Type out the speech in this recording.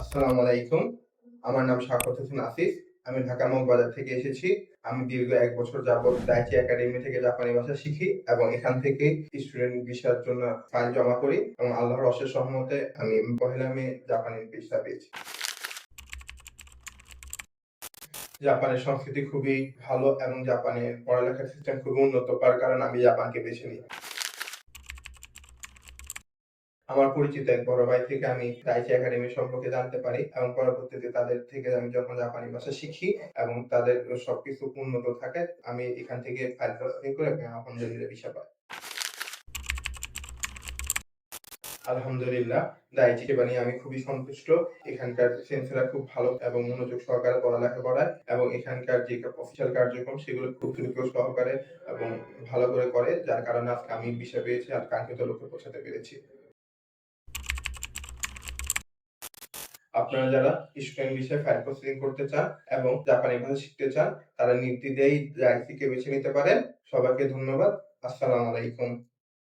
আসসালামু আলাইকুম। আমার নাম শাকত হোসেন আসিফ। আমি ঢাকা মগবাজার থেকে এসেছি। আমি দীর্ঘ এক বছর যাবত দাইচি একাডেমি থেকে জাপানি ভাষা শিখি এবং এখান থেকে স্টুডেন্ট ভিসার জন্য ফাইল জমা করি এবং আল্লাহর অশেষ সহমতে আমি পহেলা মে জাপানি ভিসা পেয়েছি। জাপানের সংস্কৃতি খুবই ভালো এবং জাপানের পড়ালেখার সিস্টেম খুবই উন্নত, তার কারণে আমি জাপানকে বেছে নিই। আমার পরিচিত এক বড় ভাই থেকে আমি দাইচি একাডেমি সম্পর্কে জানতে পারি এবং পরবর্তীতে তাদের থেকে আমি যখন জাপানি ভাষা শিখি এবং তাদের সবকিছু উন্নত থাকে, আমি এখান থেকে করে আলহামদুলিল্লাহ ভিসা পাই। আলহামদুলিল্লাহ দাইচি বানিয়ে আমি খুবই সন্তুষ্ট। এখানকার সেন্সেরা খুব ভালো এবং মনোযোগ সহকারে পড়ালেখা করায় এবং এখানকার যে অফিসিয়াল কার্যক্রম সেগুলো খুব দ্রুত সহকারে এবং ভালো করে করে, যার কারণে আজকে আমি ভিসা পেয়েছি আর কাঙ্ক্ষিত লক্ষ্যে পৌঁছাতে পেরেছি। আপনারা যারা স্টুডেন্ট বিষয়ে ফাইল প্রসেসিং করতে চান এবং জাপানি ভাষা শিখতে চান, তারা নির্দ্বিধায় জাইসিকে বেছে নিতে পারেন। সবাইকে ধন্যবাদ। আসসালামু আলাইকুম।